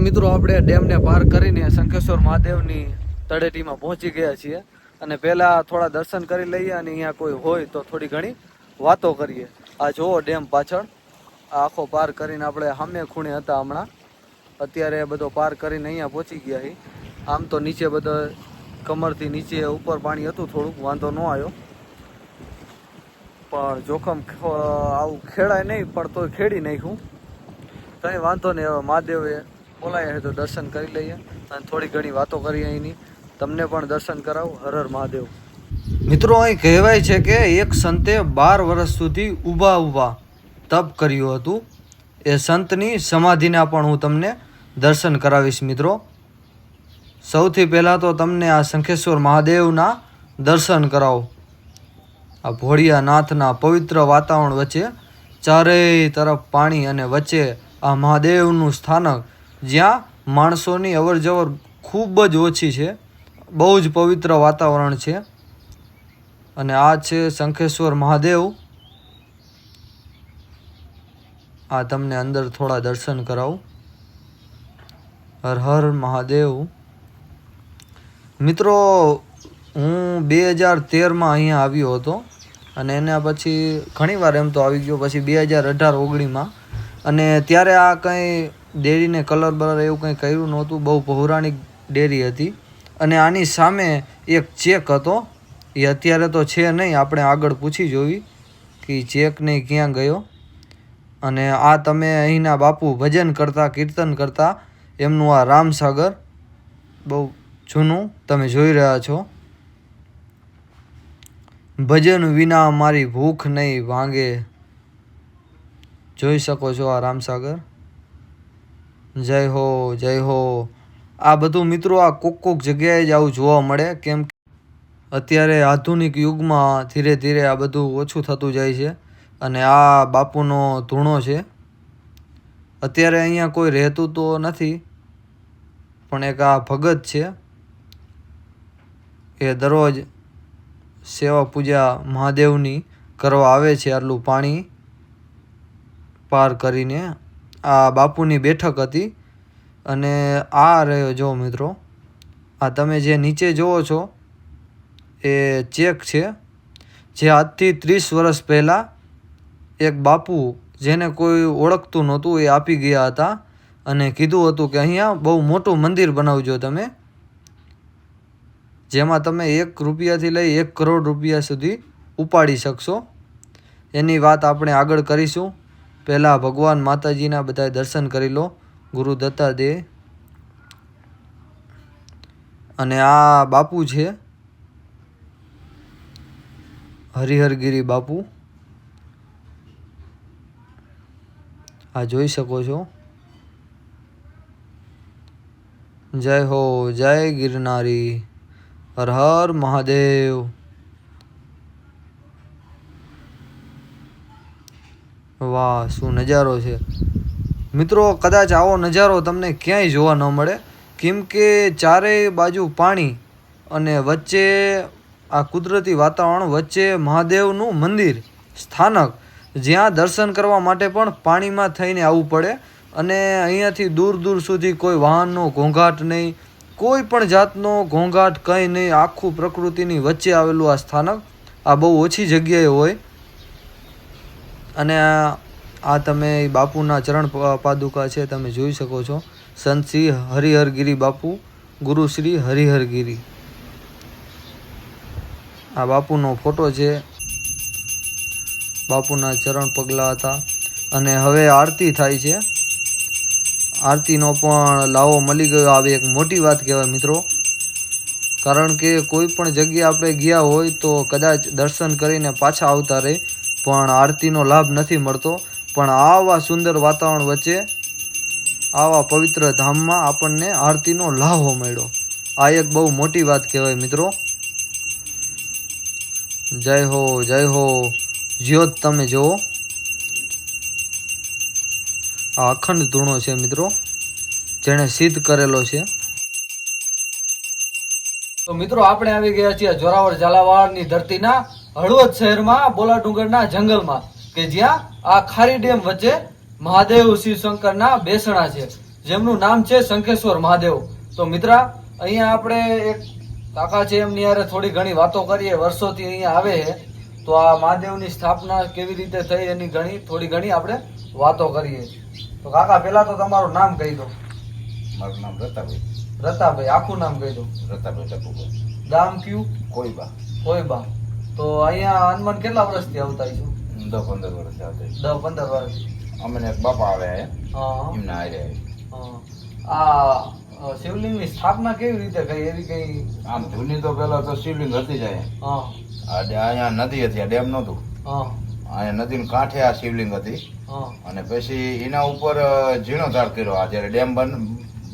મિત્રો, આપણે ડેમને પાર કરીને શંખેશ્વર મહાદેવની તળેટીમાં પહોંચી ગયા છીએ અને પહેલા થોડા દર્શન કરી લઈએ અને અહીંયા કોઈ હોય તો થોડી ઘણી વાતો કરીએ. આ જુઓ ડેમ પાછળ. આ આખો પાર કરીને આપણે સામે ખૂણે હતા હમણાં. અત્યારે બધો પાર કરીને અહીંયા પહોંચી ગયા છીએ. આમ તો નીચે બધો કમરથી નીચે ઉપર પાણી હતું થોડુંક, વાંધો ન આવ્યો. પણ જોખમ આવું ખેડાય નહીં, પણ તોય ખેડી નાખ્યું. કંઈ વાંધો નહીં, હવે મહાદેવે બોલાયા છે તો દર્શન કરી લઈએ. અને થોડી ઘણી વાતો કરીએ અહીંની તમને પણ દર્શન કરાવું. હર હર મહાદેવ. મિત્રો, અહીં કહેવાય છે કે એક સંતે બાર વર્ષ સુધી ઊભા ઊભા તપ કર્યું હતું. એ સંતની સમાધિના પણ હું તમને દર્શન કરાવીશ, મિત્રો. સૌથી પહેલાં તો તમને આ શંખેશ્વર મહાદેવના દર્શન કરાવો. આ ભોળિયાનાથના પવિત્ર વાતાવરણ વચ્ચે ચારેય તરફ પાણી અને વચ્ચે આ મહાદેવનું સ્થાનક જ્યાં માણસોની અવરજવર ખૂબ જ ઓછી છે, બહુ જ પવિત્ર વાતાવરણ છે. અને આ છે શંખેશ્વર મહાદેવ. આ તમને અંદર થોડા દર્શન કરાવું. હર હર મહાદેવ. મિત્રો, હું બે હજાર તેરમાં અહીંયા આવ્યો હતો અને એના પછી ઘણીવાર એમ તો આવી ગયો, પછી બે હજાર અઢાર ઓગણીમાં અને ત્યારે આ કંઈ ડેરીને કલર બલર એવું કંઈ કર્યું નહોતું. બહુ પૌરાણિક ડેરી હતી. અને આની સામે એક ચેક હતો. એ અત્યારે તો છે નહીં. આપણે આગળ પૂછી જોવી કે ચેક નહીં ક્યાં ગયો. અને આ તમે અહીંના બાપુ ભજન કરતા, કીર્તન કરતા, એમનું આ રામસાગર બહુ જૂનું તમે જોઈ રહ્યા છો. ભજન વિના મારી ભૂખ નહીં ભાંગે. જોઈ શકો છો આ રામસાગર. જય હો જય હો. આ બધું મિત્રો આ કોક કોક જગ્યાએ જ આવું જોવા મળે, કેમ કે અત્યારે આધુનિક યુગમાં ધીરે ધીરે આ બધું ઓછું થતું જાય છે અને આ બાપુનો ધૂણો છે. અત્યારે અહીંયા કોઈ રહેતું તો નથી, પણ એક આ ભગત છે. એ દરરોજ સેવા પૂજા મહાદેવની કરવા આવે છે આટલું પાણી પાર કરીને. આ બાપુની બેઠક હતી અને આ રહ્યો જો મિત્રો, આ તમે જે નીચે જુઓ છો, એ ચેક છે, જે આજથી ત્રીસ વર્ષ પહેલાં એક બાપુ જેને કોઈ ઓળખતું નહોતું એ આપી ગયા હતા અને કીધું હતું કે અહીંયા બહુ મોટું મંદિર બનાવજો તમે, જેમાં તમે એક રૂપિયાથી લઈ એક કરોડ રૂપિયા સુધી ઉપાડી શકશો. એની વાત આપણે આગળ કરીશું. પહેલાં ભગવાન માતાજીના બધા દર્શન કરી લો, ગુરુ દત્તાદે. અને આ બાપુ છે, હરિહરગીરી બાપુ. આ જોઈ શકો છો. જય હો, જય ગિરનારી, હર હર મહાદેવ. વાહ, શું નજારો છે. મિત્રો, કદાચ આવો નજારો તમને ક્યાંય જોવા ન મળે. કેમ કે ચારેય બાજુ પાણી અને વચ્ચે આ કુદરતી વાતાવરણ, વચ્ચે મહાદેવનું મંદિર, સ્થાનક, જ્યાં દર્શન કરવા માટે પણ પાણીમાં થઈને આવવું પડે અને અહીંયાથી દૂર દૂર સુધી કોઈ વાહનનો ઘોંઘાટ નહીં, કોઈ પણ જાતનો ઘોંઘાટ કંઈ નહીં. આખું પ્રકૃતિની વચ્ચે આવેલું આ સ્થાનક, આ બહુ ઓછી જગ્યાએ હોય. અને આ આ તમે બાપુના ચરણ પાદુકા છે, તમે જોઈ શકો છો. સંત શ્રી હરિહરગીરી બાપુ, ગુરુ શ્રી હરિહરગીરી. આ બાપુનો ફોટો છે. બાપુના ચરણ પગલા હતા. અને હવે આરતી થાય છે. આરતીનો પણ લાવો મળી ગયો. આવી એક મોટી વાત કહેવાય મિત્રો. કારણ કે કોઈ પણ જગ્યાએ આપણે ગયા હોય તો કદાચ દર્શન કરીને પાછા આવતા રહે. પણ આરતીનો લાભ નથી મળતો. પણ આવા સુંદર વાતાવરણ વચ્ચે, આવા પવિત્ર ધામમાં આપણને આરતીનો લાહો મળ્યો. આ એક બહુ મોટી વાત કહેવાય મિત્રો. જય હો જય હો, જ્યોત તમે જુઓ. આ અખંડ ધૂણો છે મિત્રો, જેણે સિદ્ધ કરેલો છે. તો મિત્રો આપણે આવી ગયા છીએ જોરાવર ઝાલાવાડની ધરતીના હળવદ શહેરમાં બોલા ડુંગરના જંગલમાં કે જ્યાં આ ખારી ડેમ વચ્ચે મહાદેવ શિવ શંકરના બેસણા છે. જેમનું નામ છે શંખેશ્વર મહાદેવ. તો મિત્રા અહીંયા આપણે એક કાકા છે એમની હારે થોડી ઘણી વાતો કરીએ વર્ષોથી અહીંયા આવે છે. તો આ મહાદેવની સ્થાપના કેવી રીતે થઈ એની ઘણી થોડી ઘણી આપણે વાતો કરીએ. તો કાકા પહેલાં તો તમારું નામ કહી દો. મારું નામ રતાભાઈ. રતાભાઈ આખું નામ કહી દો. રતાભાઈ ટપુભાઈ. ગામ કયું? કોઈ બા કોઈબા. તો અહીંયા હનુમાન કેટલા વર્ષથી આવતા છો? દસ પંદર વર્ષ આવતા દસ પંદર વર્ષ. અમને એક બાપા આવ્યા હા. એમના હારે આ શિવલિંગ શિવલિંગની સ્થાપના કેવી રીતે કઈ એવી કઈ આમ જૂની તો પેલા તો શિવલિંગ હતી જાય અહીંયા. નદી હતી આ ડેમ નહોતું. અહીંયા નદીની કાંઠે આ શિવલિંગ હતી. અને પછી એના ઉપર જીર્ણોદ્ધાર કર્યો. આ જ્યારે ડેમ બંધ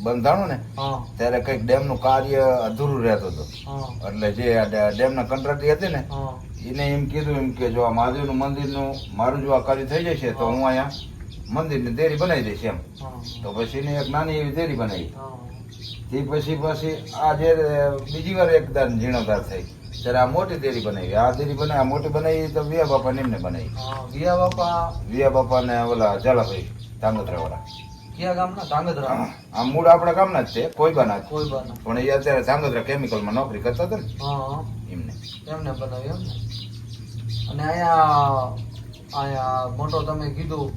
બંધાણું ને ત્યારે કંઈક ડેમનું કાર્ય અધૂરું રહેતું હતું. એટલે જે આ ના ડેમના કંટ્રાક્ટી હતી ને એને એમ કીધું એમ કે જો આ મહાદેવનું મંદિરનું મારું જો આ કાર્ય થઈ જશે તો હું અહીંયા મંદિરની દેરી બનાવી દઈશ એમ. તો પછી એને એક નાની એવી દેરી બનાવી. તે પછી પછી આ જે બીજી વાર એકદમ જીર્ણોદ્ધાર થઈ. ત્યારે આ મોટી દેરી બનાવી. આ દેરી બનાવી આ મોટી બનાવી તો વિયા બાપા એમને બનાવી. વિયા બાપા. વિયા બાપા ને ઓલા જલાભાઈ ધાંગધ્રા વાળા. કયા ગામના ધાંગધ્રા. આ મૂળ આપણા ગામના જ છે કોઈ બાના કોઈ બાના પણ એ અત્યારે ધાંગધ્રા કેમિકલમાં નોકરી કરતા હતા ને હા. એમને. એમને બનાવી એમ ને અને અહીંયા અહીંયા મોટો તમે કીધું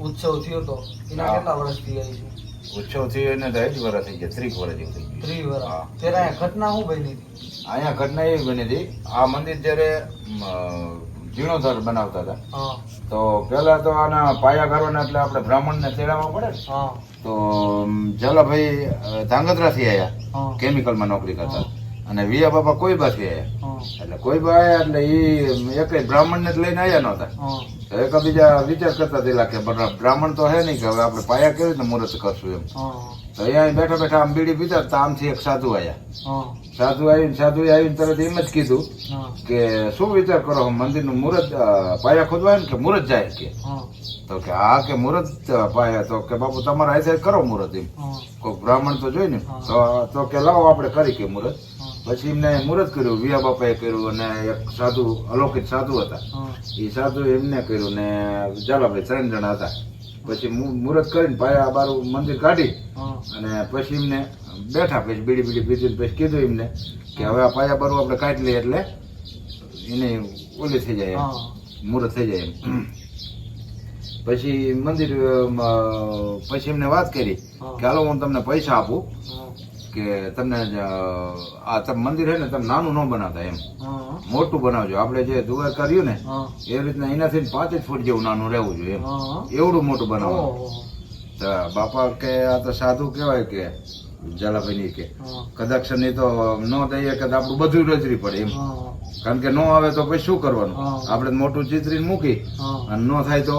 ઉત્સવ થયો તો એના કેટલા વર્ષથી આવી છે? ઉત્સવ થયો એને તો જ વર્ષ થઈ ગયા ત્રીસ વર્ષ જેવું થઈ ગયું ત્રીસ વર્ષ ત્યારે અહીંયા ઘટના શું બની હતી? અહીંયા ઘટના એવી બની હતી આ મંદિર જ્યારે જીર્ણોદ્ધાર બનાવતા હતા. તો પેલા તો આના પાયા કરવાના એટલે આપણે બ્રાહ્મણને તેડાવવા પડે તો ઝાલાભાઈ અ, ધાંગધ્રાથી આવ્યા કેમિકલ કેમિકલમાં નોકરી કરતા. અને વિયા બાપા કોઈબાથી આવ્યા આયા. એટલે કોઈબા આવ્યા એટલે એ એક બ્રાહ્મણને જ લઈને આવ્યા નહોતા. તો એકબીજા વિચાર કરતા થયેલા કે બ્રાહ્મણ તો હે નહીં કે હવે આપણે પાયા કેવી રીતે મુહૂર્ત કરશું એમ. અહીંયા બેઠા બેઠા આમ બીડી પીતા તો આમથી એક સાધુ આવ્યા સાધુ આવીને સાધુ આવીને તરત એમ જ કીધું કે શું વિચાર કરો મંદિરનું મુહૂર્ત પાયા ખોદવાય ને કે મુહૂર્ત જાય કે? તો કે હા કે મુહૂર્ત પાયા તો કે બાપુ તમારા હાથે કરો મુહૂર્ત એમ. કોઈ બ્રાહ્મણ તો જોઈ ને તો તો કે લાવો આપણે કરી કે મુહૂર્ત પછી એમને મુહૂર્ત કર્યું વિયા બાપાએ કર્યું અને એક સાધુ અલૌકિક સાધુ હતા. એ સાધુ એમને કર્યું ને ચાલો ભાઈ ત્રણ જણા હતા. પછી મુહૂર્ત કરીને પાયા બારું મંદિર કાઢી અને પછી એમને બેઠા. પછી બીડી બીડી પીધી પછી કીધું એમને કે હવે આ પાયા બારું આપણે કાઢી લઈએ એટલે એને ઓલી થઈ જાય. મુહૂર્ત થઈ જાય એમ. પછી મંદિર પછી એમને વાત કરી કે હાલો હું તમને પૈસા આપું. કે તમને આ તમે મંદિર હે ને તમે નાનું ન બનાવતા એમ. મોટું બનાવજો. આપણે જે દુવાર કર્યું ને એ રીતના એનાથી પાંચ જ ફૂટ જેવું નાનું રહેવું જોઈએ એમ. એવડું મોટું બનાવો તો બાપા કે આ તો સાધુ કહેવાય કે જલાભાઈ કે કદાચની તો ન દઈએ કે આપણું બધું રજરી પડે એમ. કારણ કે ન આવે તો પછી શું કરવાનું? આપણે મોટું ચિત્રીને મૂકી અને ન થાય તો?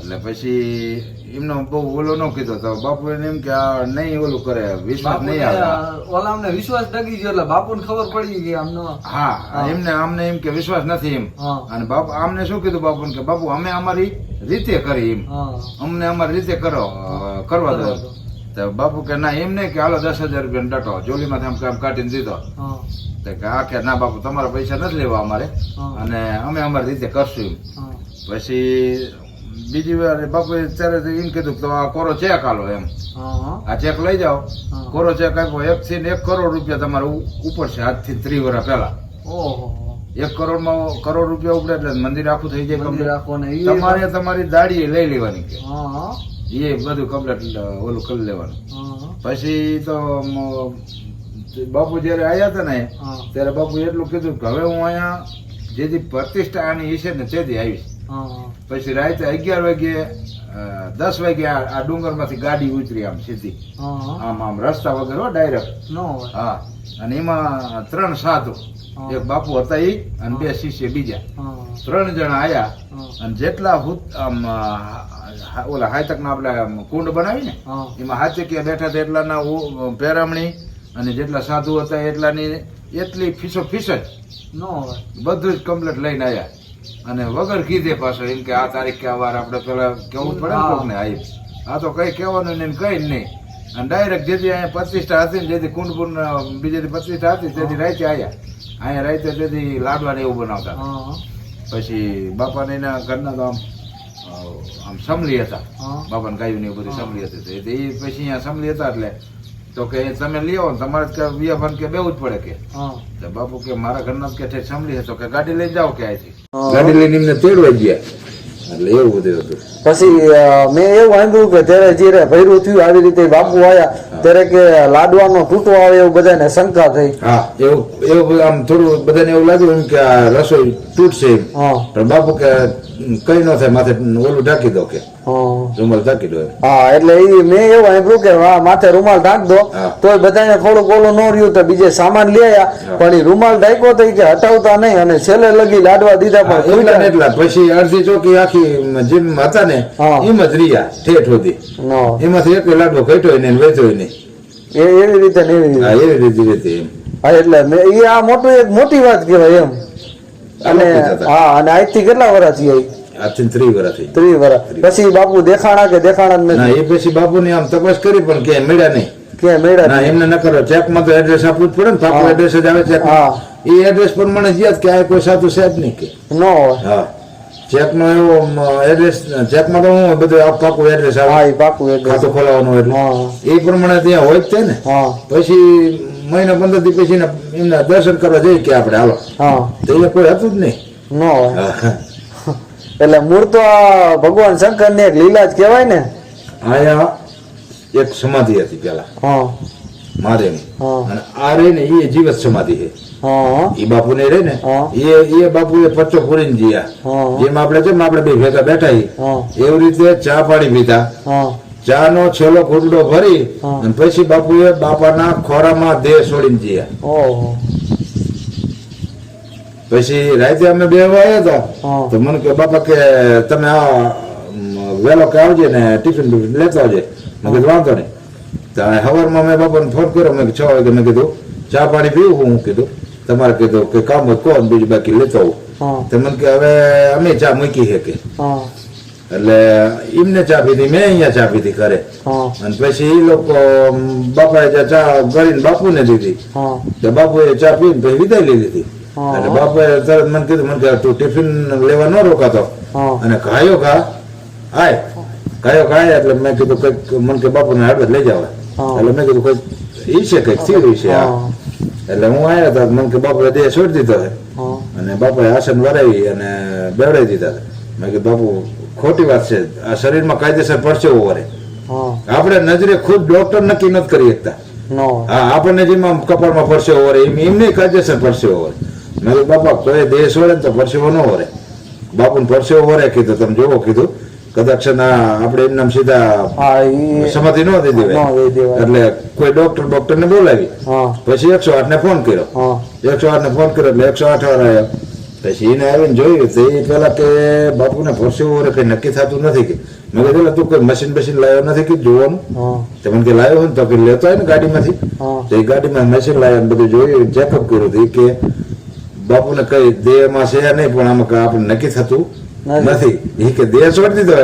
એટલે પછી એમનો બહુ ઓલો ન કીધો તો બાપુ એને એમ કે આ નહીં ઓલું કરે વિશ્વાસ નહીં આવે. ઓલા અમને વિશ્વાસ ડગી ગયો એટલે બાપુને ખબર પડી ગઈ આમનો હા. એમને આમને એમ કે વિશ્વાસ નથી એમ. અને બાપુ આમને શું કીધું બાપુને કે બાપુ અમે અમારી રીતે કરી એમ. અમને અમારી રીતે કરો કરવા દો તો બાપુ કે ના એમ નહીં કે હાલો દસ હજાર રૂપિયા ડટો જોલીમાંથી આમ કામ કાઢીને દીધો. તો કે આ કે ના બાપુ તમારા પૈસા નથી લેવા અમારે. અને અમે અમારી રીતે કરશું એમ. પછી બીજી વાર બાપુએ ત્યારે એમ કીધું કે આ કોરો ચેક આલો એમ. આ ચેક લઈ જાઓ. કોરો ચેક આપ્યો એક થી એક કરોડ રૂપિયા તમારે ઉપર છે આજથી ત્રી વર્ષ પહેલા. એક એક કરોડમાં કરોડ રૂપિયા ઉપડે એટલે મંદિર આખું થઈ જાય તમારે તમારી દાડી લઈ લેવાની કે. એ બધું કમ્પ્લેટ ઓલું કરી લેવાનું. પછી તો બાપુ જયારે આવ્યા હતા ને ત્યારે બાપુ એટલું કીધું કે હવે હું અહીંયા જેથી પ્રતિષ્ઠા આની હશે ને તેથી આવીશ. પછી રાતે અગિયાર વાગે દસ વાગે આ ડુંગર ડુંગરમાંથી ગાડી ઉતરી આમ સીધી. આમ આમ રસ્તા વગર હો ડાયરેક્ટ હા. અને એમાં ત્રણ સાધુ. એક બાપુ હતા એક અને બે શિષ્ય બીજા. ત્રણ જણા આયા અને જેટલા આમ ઓલા હાયતક ના આપણે કુંડ બનાવી ને હા. એમાં હાચકિયા બેઠા હતા એટલાના પેરામણી અને જેટલા સાધુ હતા એટલાની એટલી ફીસો ફીસ જ બધું જ કમ્પ્લીટ લઈને આવ્યા અને વગર કીધે પાછો એમ કે આ તારીખ કે આ વાર આપણે પેલા કેવું જ પડે ને હા. આ તો કઈ કહેવાનું નહીં કઈ જ નહીં. અને ડાયરેક્ટ જેથી અહીંયા પ્રતિષ્ઠા હતી ને જેથી કુંડપુર બીજેથી પ્રતિષ્ઠા હતી તેથી રાતે આવ્યા અહીંયા રાતે તેથી લાડવા ને એવું બનાવતા પછી બાપાને એના ઘરના તો આમ આમ સમલી હતા. બાપાને ગાયું ને એવું બધું સમલી હતી. એ પછી અહીંયા સમલી હતા એટલે તો કે તમે લઈ આવો તમારે કે વિયાભાન કે બેવું જ પડે કે. બાપુ કે મારા ઘરના કે ઠેઠ સમલી હતો કે ગાડી લઈ જાઓ કે અહીંથી. ગાડી લઈને એમને તેડવા ગયા. એટલે એવું બધું હતું. પછી મેં એવું સાંભળ્યું કે ત્યારે જ્યારે ભૈરું થયું આવી રીતે બાપુ આવ્યા ત્યારે કે લાડવાનો તૂટો આવે એવું બધાને શંકા થઈ. હા એવું એવું આમ થોડું બધાને એવું લાગ્યું કે આ રસોઈ તૂટશે પણ બાપુ કે કઈ ન થાય માથે ઓલું ઢાંકી દો કે. રૂમાલ ઢાંકી દો હા એટલે એ મેં એવું સાંભળ્યું કે માથે રૂમાલ ઢાંક દો તો બધાને થોડુંક ઓલું ન રહ્યું તો બીજે સામાન લઈ આયા. પણ એ રૂમાલ ઢાંક્યો તો કે હટાવતા નહીં અને છેલ્લે લગી લાડવા દીધા પણ એટલા એટલા પછી અડધી ચોકી આખી જીમ હતા ને. એમ જ રહ્યા ઠેઠ સુધી. એમાંથી એક લાડવો ઘટ્યો નહીં વેચ્યો નહીં એ એવી રીતે એવી રીતે. એવી રીતે એટલે એ આ મોટું એક મોટી વાત કહેવાય એમ. અને હા અને આજથી કેટલા વર્ષ થયા આજથી ત્રી વર્ષ થઈ ત્રી વર્ષ પછી બાપુ દેખાણા કે દેખાણા જ ના એ પછી બાપુની આમ તપાસ કરી પણ કે મેળા નહીં. કે મેળા ના એમને ન કરો. ચેકમાં તો એડ્રેસ આપવું જ પડે ને પાકું એડ્રેસ જ આવે ચેક હા. એ એડ્રેસ પ્રમાણે જ્યાં કે આ કોઈ સાધુ સાહેબ નહીં કે. ન હોય. હા. ચેકનો એવો એડ્રેસ ચેકમાં તો હું બધું આ પાકું એડ્રેસ હા આવે એ પાકું એડ્રેસ ખાતું ખોલાવવાનું એટલે. એ પ્રમાણે ત્યાં હોય જ છે ને. હા. પછી મહિના પંદર દી પછી એમના દર્શન કરવા જઈએ કે આપણે હાલો. હા. તો એ કોઈ હતું જ નહીં. ન હોય. એટલે મૂળ તો ભગવાન શંકરની એક લીલા જ કહેવાય ને. આયા એક સમાધિ હતી પેલા. હા. હા. અને આ રે ને એ જીવત સમાધિ છે. હા એ બાપુ ને રહે ને. એ એ બાપુ એ પચ્ચો પૂરીને ગયા. જેમ આપણે છે આપણે બે ભેગા બેઠા એવી રીતે ચા પાણી પીતા હા ચા નો છેલ્લો ઘૂંટડો ભરી અને પછી બાપુએ બાપાના ખોરામાં દેહ છોડીને જીયા પછી રાતે અમે બે આવ્યા હતા તો મને કે બાપા કે તમે આ વહેલો કે આવજે ને ટિફિન બિફિન લેતા આવજે. મેં કીધું વાંધો નહીં. તો સવારમાં મેં બાપાને ફોન કર્યો મેં છ વાગે. મેં કીધું ચા પાણી પીવું? હું કીધું તમારે કીધું કે કામ હોય કહો બીજું બાકી લેતો આવું. તો મને કે હવે અમે ચા મૂકી છે કે એટલે એમને ચા પીધી મેં અહીંયા ચા પીધી ઘરે. અને પછી એ લોકો બાપાએ ચા કરીને બાપુને દીધી તો બાપુએ ચા પીને પછી વિદાય લીધી. એટલે બાપુએ તરત મને કીધું મને કે તું ટિફિન લેવા ન રોકાતો. અને ખાયો ખા. આય. ખાયો ખાય એટલે મેં કીધું કંઈક મને કે બાપુને હળવદ લઈ જાવ. એટલે મેં કીધું કંઈક ઈ છે કંઈક થયું છે આ. એટલે હું આવ્યા હતા મને કે બાપુએ દેહ છોડી દીધો અને બાપાએ આસન વરાવી અને બેવડાવી દીધા મેં કીધું બાપુ ખોટી વાત છે. આ શરીરમાં કાયદેસર પરસેવો વરે. આપણે નજરે ખુદ ડોક્ટર નક્કી નથી કરી શકતા. હા આપણને જેમાં કપાળમાં પરસેવો વરે એમ એમને કાયદેસર પરસેવો વરે. મેં બાપા કોઈ દેશ વળે ને તો પરસેવો ન વરે. બાપુને પરસેવો વરે કીધું તમે જોવો કીધું. કદાચ આપણે એમને સીધા સમાધિ ન દઈ દેવાય. એટલે કોઈ ડોક્ટર ડોક્ટર ને બોલાવી. પછી એકસો આઠ ને ફોન કર્યો. એકસો આઠ ને ફોન કર્યો એટલે એકસો આઠ વાર આવ્યો. પછી એને આવીને જોયું તો એ પેલા કે બાપુને પરસેવો વરે કઈ નક્કી થતું નથી કે મેં કીધું તું કોઈ મશીન બશીન લાવ્યો નથી કે જોવાનું તો મને કે લાવ્યો હોય ને તો કે લેતો હોય ને ગાડીમાંથી તો એ ગાડીમાં મશીન લાવ્યો બધું જોયું ચેકઅપ કર્યું હતું કે બાપુને કઈ દેહમાં છે નહીં પણ આમાં આપણે નક્કી થતું નથી. એ કે દેહ છોડી દીધો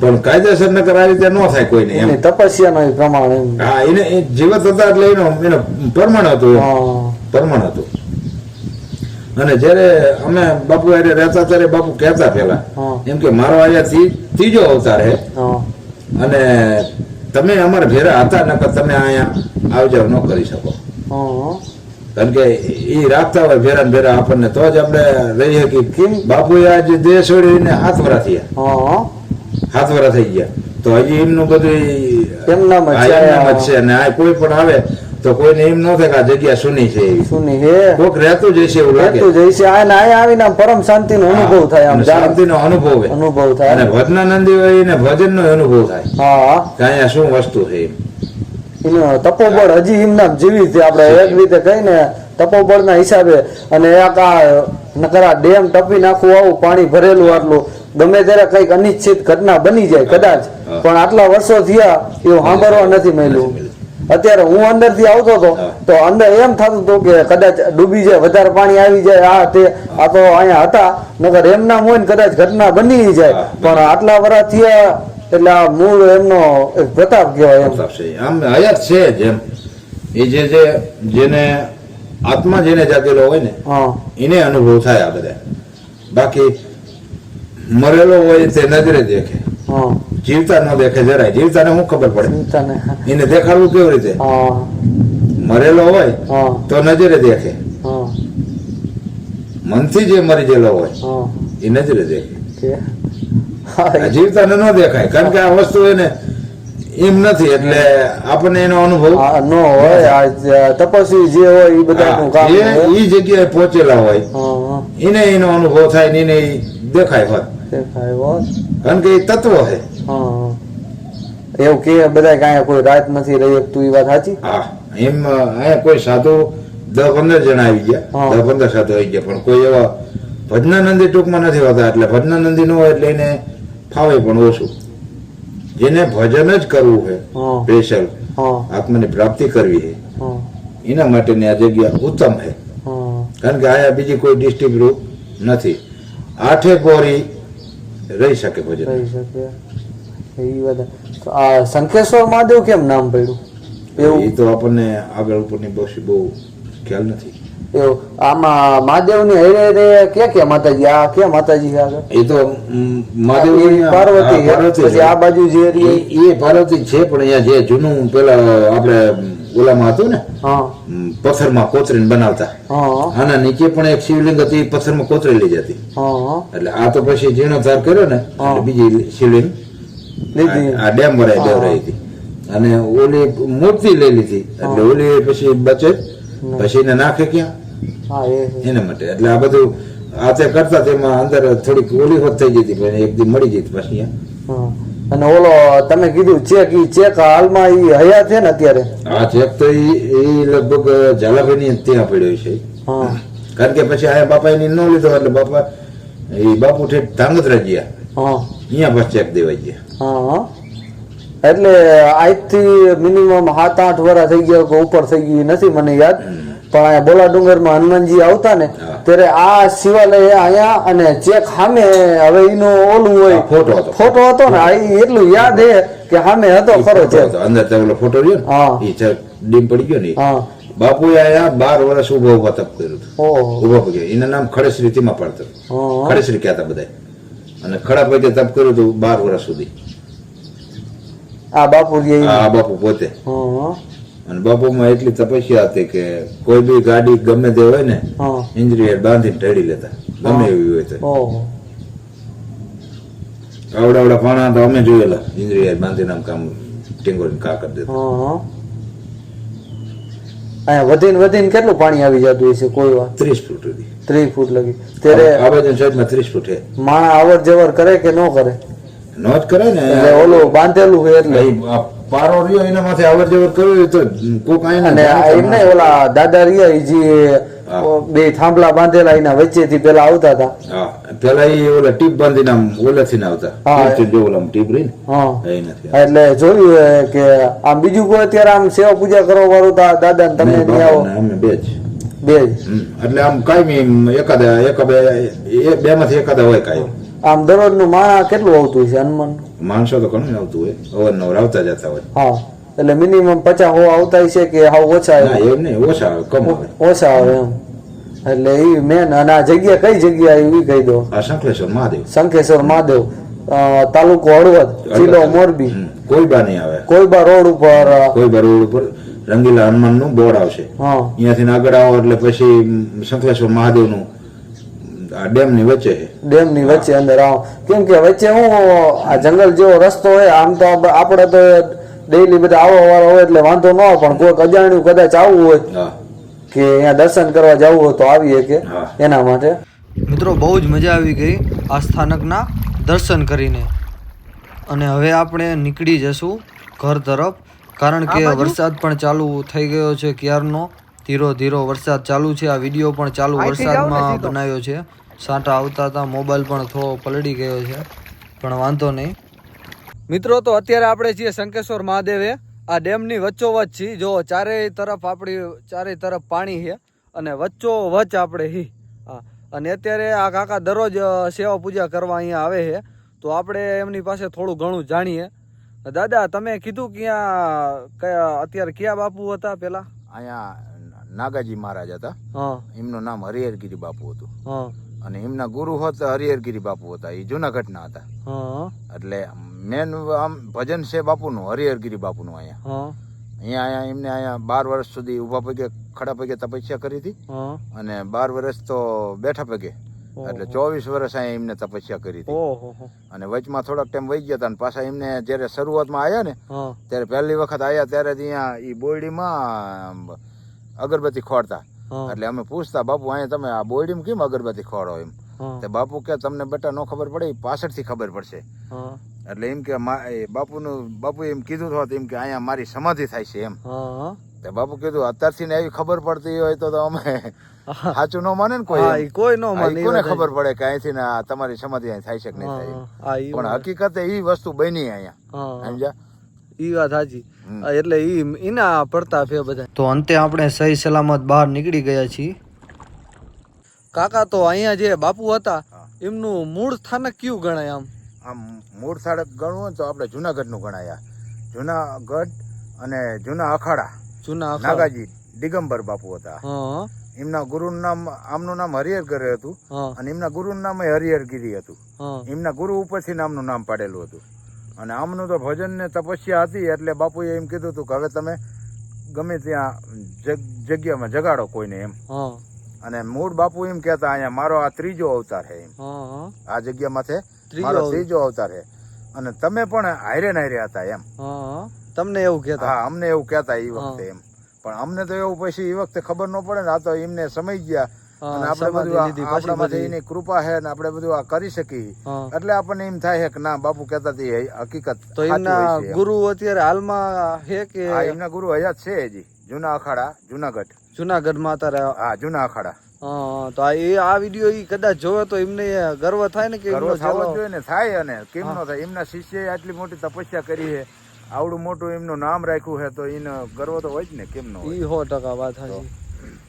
પણ કાયદેસર નકર આ રીતે ન થાય કોઈને એમ એની તપસ્યાનો પ્રમાણ હા એને જીવત હતા એટલે એનો એનો પ્રમાણ હતું પ્રમાણ હતું અને જ્યારે અમે બાપુ હારે રહેતા ત્યારે બાપુ કહેતા પેલા એમ કે મારો અહીંયા ત્રીજો અવતાર હે. અને તમે અમારા ભેરા હતા નકર તમે અહીંયા આવજાવ ન કરી શકો. કારણ કે એ રાખતા હોય ભેરા ભેરા આપણને તો જ આપણે રહી શકીએ. કેમ? બાપુ આજે દેહ છોડીને હાથ વરા થયા. હા. હાથ વરા થઈ ગયા. તો હજી એમનું બધું એમના છે અને આ કોઈ પણ આવે તો કોઈને એમ ન થાય કે આ જગ્યા સુની છે એવી. સુની હે કોક રહેતું જશે એવું લાગે. રહેતું જશે આ ના આવીને આમ પરમ શાંતિનો અનુભવ થાય આમ અને શાંતિનો અનુભવ અનુભવ અને થાય ભજનાનંદી હોય એને ભજનનો અનુભવ થાય. હા. કે અહીંયા શું વસ્તુ છે એનું તપોબળ હજી એમના જીવી છે આપણે એક રીતે કહીને તપોબળના હિસાબે અને એક આ નકરા ડેમ ટપી નાખવું આવું પાણી ભરેલું આટલું ગમે ત્યારે કંઈક અનિશ્ચિત ઘટના બની જાય કદાચ. પણ આટલા વર્ષો થયા એવું સાંભળવા નથી મળ્યું. અત્યારે હું અંદરથી આવતો હતો તો અંદર એમ થતું હતું કે કદાચ ડૂબી જાય વધારે પાણી આવી જાય આ તે આ તો અહીંયા હતા નગર એમ નામ હોય ને કદાચ ઘટના બની જાય. પણ આટલા વર્ષ થયા એટલે આ મૂળ એમનો એક પ્રતાપ કહેવાય એમ. છે. આમ હયાત છે જ એમ. એ જે જે જેને આત્મા જેને જાગેલો હોય ને હા. એને અનુભવ થાય આ બધા. બાકી મરેલો હોય તે નજરે દેખે. હા. જીવતા ન દેખે જરાય. જીવતાને શું ખબર પડે? એને દેખાડવું કેવી રીતે? મરેલો હોય તો નજરે દેખે. મનથી જે મરી ગયેલો હોય એ નજરે દેખે. જીવતાને ન દેખાય કારણ કે આ વસ્તુ એને એમ નથી એટલે આપણને એનો અનુભવ નો હોય તપસ્વી જે હોય એ બધા કામ એ જગ્યાએ પહોંચેલા હોય. એને એનો અનુભવ થાય ને એને દેખાય હોત. દેખાય હોત. કારણ કે એ તત્વ છે હા. એવું કે બધા કાંઈ કોઈ રાત નથી રહી શકતું એ વાત સાચી? હા. એમ અહીંયા કોઈ સાધુ દસ પંદર જણા આવી ગયા. દસ પંદર સાધુ આવી ગયા. પણ કોઈ એવા ભજનાનંદી ટૂંકમાં નથી હોતા. એટલે ભજનાનંદી ન હોય એટલે એને ફાવે પણ ઓછું. જેને ભજન જ કરવું છે હા. સ્પેશિયલ આત્માની પ્રાપ્તિ કરવી છે. એના માટેની આ જગ્યા ઉત્તમ છે. કારણ કે અહીંયા બીજી કોઈ ડિસ્ટ્રિક્ટ રૂપ નથી. આઠે કોરી રહી શકે ભજન રહી શકે. એ બધા. આ શંખેશ્વર મહાદેવ કેમ નામ પડ્યું? એવું? એ તો આપણને આગળ ઉપરની બહુ બહુ ખ્યાલ નથી. એવું? આમાં મહાદેવની હરે હરે ક્યાં ક્યાં માતાજી? આ ક્યાં માતાજી આગળ? એ તો મહાદેવ પાર્વતી પછી આ બાજુ જે એ પાર્વતી છે પણ અહીંયા જે જૂનું પેલા આપણે ઓલામાં હતું ને પથ્થરમાં કોતરીને બનાવતા. હા. આના નીચે પણ એક શિવલિંગ હતી પથ્થરમાં કોતરેલી જ હતી. એટલે આ તો પછી જીર્ણોદ્ધાર કર્યો ને બીજી શિવલિંગ. આ- આ ડેમ વરાય દેવરાઈ હતી અને ઓલી મૂર્તિ લઈ લીધી. એટલે ઓલી પછી બચે પછી એને નાખે ક્યાં. એના માટે. એટલે આ બધું આ તે કરતા તેમાં અંદર થોડીક ઓલી હોત થઈ જતી પણ એક દી મળી જતી પછી અને ઓલો તમે કીધું ચેક ઈ ચેક હાલમાં ઈ હયા છે ને અત્યારે? આ ચેક તો ઈ ઈ લગભગ ઝાલાભાઈની ત્યાં પડ્યો છે. કારણ કે પછી આયા બાપા એની ન લીધો એટલે બાપા એ બાપુ ઠેઠ ધાંગધ્રા ગયા. અહીંયા પછી ચેક દેવા ગયા. હા. એટલે આજથી મિનિમમ સાત આઠ વર્ષ થઈ ગયા કે ઉપર થઈ ગયું નથી મને યાદ. પણ અહીંયા બોલા ડુંગરમાં હનુમાનજી આવતા ને ત્યારે આ શિવાલય અહીંયા અને ચેક સામે હવે એનું ઓલું હોય. ફોટો. ફોટો હતો ને આ એટલું યાદ હે કે સામે હતો ખરો છે. અંદર તમે ફોટો રહ્યો હા. એ ડીમ પડી ગયો ને હા. બાપુએ આયા બાર વર્ષ ઊભો ઊભા તપ કર્યું ઊભો પગે એના નામ ખડેશ્રી તીમાં પડતો ખડેશ્રી કહેતા બધા અને ખડા પગે તપ કર્યું હતું બાર વર્ષ સુધી. આ બાપુ આ બાપુ પોતે. અને બાપુમાં એટલી તપસ્યા હતી કે કોઈ બી ગાડી ગમે તે હોય ને ઇન્જરી બાંધીને ઢળી લેતા. ગમે એવી હોય તો. આવડાવડા પાણા તો અમે જોયેલા. ઇન્દ્રિય બાંધીને આમ કામ ટીંગોરીને કા કરી દેતા. હા. અહીંયા વધીને વધીને કેટલું પાણી આવી જતું હશે કોઈ વાર? ત્રીસ ફૂટ સુધી. ત્રીસ ફૂટ લગી. ત્યારે આ બાજુ સાઈડમાં ત્રીસ ફૂટ છે. માણસ અવર જવર કરે કે ન કરે? નો જ કરે ને. એટલે ઓલું બાંધેલું હોય એટલે. પારો રહ્યો એના માથે અવર જવર કર્યું તો કોક આઈને આ ઓલા દાદા રહ્યા જે બે થાંભલા બાંધેલા એના વચ્ચેથી પેલા આવતા હતા. પેલા એ ઓલા ટીપ બાંધીને આમ ઓલેથી આવતા. હા. ટીપ રહી ને. એટલે જોયું કે આમ બીજું કોઈ અત્યારે આમ સેવા પૂજા કરવા વાળું તો દાદા ને તમે આવો. અમે બે જ. બે. એટલે આમ કાયમી એકાદા એક બે માંથી એકાદા હોય કાયમ આમ દરરોજનું માણા કેટલું આવતું છે હનુમાન? માણસો તો ઘણું આવતું હોય. અવારનવાર આવતા જતા હોય. હા. એટલે મિનિમમ પચાસ હો આવતા છે કે હાવ ઓછા આવે? એમ નહીં ઓછા આવે કમ આવે. ઓછા આવે એમ. એટલે એ મેન અને આ જગ્યા કઈ જગ્યા એવી કહી દો? આ શંખેશ્વર મહાદેવ. શંખેશ્વર મહાદેવ. તાલુકો હળવદ જિલ્લો મોરબી. હમ. કોઈ બા નહીં આવે. કોઈબા રોડ ઉપર કોઈ બા રોડ ઉપર. રંગીલા હનુમાનનું બોર્ડ આવશે. હા. અહીંયાથી આગળ આવો એટલે પછી શંખલેશ્વર મહાદેવનું આ ડેમની વચ્ચે છે. ડેમની વચ્ચે અંદર આવો. કેમ કે વચ્ચે હું આ જંગલ જેવો રસ્તો હોય આમ તો આપણે તો ડેઈલી બધા આવો વાળા હોય એટલે વાંધો ન આવે પણ કોઈક અજાણ્યું કદાચ આવવું હોય કે અહીંયા દર્શન કરવા જવું હોય તો આવીએ કે એના માટે. મિત્રો બહુ જ મજા આવી ગઈ આ સ્થાનકના દર્શન કરીને. અને હવે આપણે નીકળી જશું ઘર તરફ. કારણ કે વરસાદ પણ ચાલુ થઈ ગયો છે ક્યારનો? ધીરો ધીરો વરસાદ ચાલુ છે. આ વીડિયો પણ ચાલુ વરસાદમાં બનાવ્યો છે. સાંટા આવતા હતા મોબાઈલ પણ થોડો પલળી ગયો છે. પણ વાંધો નહીં. મિત્રો તો અત્યારે આપણે છીએ શંકેશ્વર મહાદેવે. આ ડેમની વચ્ચોવચ્ચ છીએ. જો ચારેય તરફ આપણી ચારેય તરફ પાણી છે અને વચ્ચો વચ્ચ આપણે હી હા. અને અત્યારે આ કાકા દરરોજ સેવા પૂજા કરવા અહીંયા આવે છે. તો આપણે એમની પાસે થોડું ઘણું જાણીએ. દાદા તમે કીધું ક્યાં કયા અત્યારે કયા બાપુ હતા પેલા? અહીંયા નાગાજી મહારાજ હતા. એમનું નામ હરિહરગીરી બાપુ હતું. અને એમના ગુરુ હોત હરિહરગીરી બાપુ હતા. એ જુનાગઢના હતા. એટલે મેન આમ ભજન છે બાપુનું હરિહરગીરી બાપુનું અહીંયા. અહીંયા અહીંયા એમને અહીંયા બાર વર્ષ સુધી ઊભા પગે ખડા પગે તપસ્યા કરી હતી. અને બાર વર્ષ તો બેઠા પગે એટલે ચોવીસ વર્ષ અહીંયા એમને તપસ્યા કરી હતી. અને વચમાં થોડાક ટાઈમ વહી ગયા હતા પાછા એમને જયારે શરૂઆતમાં આવ્યા ને ત્યારે પહેલી વખત આવ્યા ત્યારે જ અહીંયા એ બોરડીમાં અગરબત્તી ખોડતા એટલે અમે પૂછતા બાપુ અહીંયા તમે આ બોરડીમાં કેમ અગરબત્તી ખોડો એમ? તે બાપુ કે તમને બેટા નો ખબર પડે ઈ પાછળથી ખબર પડશે. એટલે એમ કે બાપુનું બાપુ એમ કીધું હોત એમ કે અહીંયા મારી સમાધિ થાય છે એમ. તે બાપુ કીધું અત્યારથી ને એવી ખબર પડતી હોય તો તો અમે સાચું નો માને ને કોઈ કોઈ નો માને કોને ખબર પડે કે અહીંથી ને તમારી સમાધિ અહીં થાય છે કે નહીં થાય પણ હકીકતે એ વસ્તુ બની અહીંયા. સમજ્યા? ઈ વાત સાચી. એટલે ઈ ઈના પડતા ફે બધા. તો અંતે આપણે સહી સલામત બહાર નીકળી ગયા છીએ. કાકા તો અહીંયા જે બાપુ હતા એમનું મૂળ સ્થાનક કયું ગણાય આમ? આમ મૂળ સ્થળક ગણવું હોય તો આપણે જુનાગઢનું ગણાયા જુનાગઢ અને જૂના અખાડા. જૂના. નાગાજી દિગંબર બાપુ હતા. હા. એમના ગુરુનું નામ આમનું નામ હરિહરગર હતું અને એમના ગુરુનું નામ હરિહરગીરી હતું. એમના ગુરુ ઉપરથી નામનું નામ પાડેલું હતું. અને આમનું તો ભજન ને તપસ્યા હતી એટલે બાપુએ એમ કીધું હતું કે હવે તમે ગમે ત્યાં જગ- જગ્યામાં જગાડો કોઈને એમ. અને મૂળ બાપુ એમ કહેતા અહીંયા મારો આ ત્રીજો અવતાર છે એમ. આ જગ્યા માથે ત્રીજો મારો ત્રીજો અવતાર છે અને તમે પણ હારે નાયરે હતા એમ. તમને એવું કહેતા. હા અમને એવું કહેતા એ વખતે એમ. પણ અમને તો એવું પછી એ વખતે ખબર ન પડે ને આ તો એમને સમય ગયા. અને આપણે બધું આપણામાંથી એની કૃપા છે ને આપણે બધું આ કરી શકીએ. એટલે આપણને એમ થાય કે ના બાપુ કહેતા તે હકીકત તો એમના છે. ગુરુ અત્યારે હાલમાં હે કે એમના ગુરુ હયાત છે હજી જૂના અખાડા જુનાગઢ. જુનાગઢમાં અત્યારે હા જૂના અખાડા. તો આ એ આ વીડિયો ઈ કદાચ જોવે તો એમને ગર્વ થાય ને કે ગર્વ થવો જોઈએ ને થાય અને કેમ નો થાય? એમના શિષ્યએ આટલી મોટી તપસ્યા કરી છે. આવડું મોટું એમનું નામ રાખ્યું છે તો એનો ગર્વ તો હોય જ ને કેમ નો હોય? ઈ સો ટકા વાત સાચી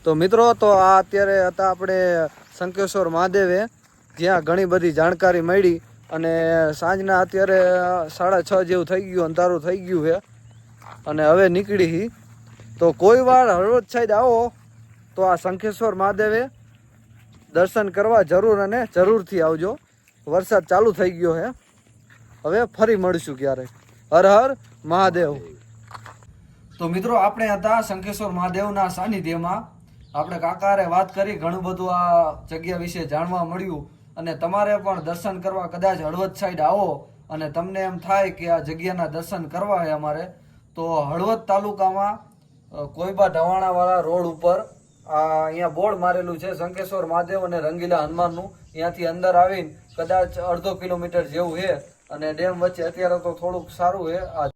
તો મિત્રો તો આ અત્યારે હતા આપણે શંકેશ્વર મહાદેવે જ્યાં ઘણી બધી જાણકારી મળી અને સાંજના અત્યારે સાડા છ જેવું થઈ ગયું અંધારું થઈ ગયું છે. અને હવે નીકળી હી. તો કોઈ વાર હળવદ સાઈડ આવો તો આ શંખેશ્વર મહાદેવે દર્શન કરવા જરૂર અને જરૂરથી આવજો. વરસાદ ચાલુ થઈ ગયો છે. હવે ફરી મળીશું ક્યારેક. હર હર મહાદેવ. તો મિત્રો આપણે હતા શંખેશ્વર મહાદેવના સાનિધ્યમાં. આપણે કાકારે વાત કરી ઘણું બધું આ જગ્યા વિશે જાણવા મળ્યું. અને તમારે પણ દર્શન કરવા કદાચ હળવદ સાઈડ આવો અને તમને એમ થાય કે આ જગ્યાના દર્શન કરવા છે અમારે તો હળવદ તાલુકામાં અ, કોઈબા ઢવાણાવાળા રોડ ઉપર આ અહીંયા બોર્ડ મારેલું છે શંકેશ્વર મહાદેવ અને રંગીલા હનુમાનનું. ત્યાંથી અંદર આવીને કદાચ અડધો કિલોમીટર જેવું છે અને ડેમ વચ્ચે અત્યારે તો થોડુંક સારું છે. આ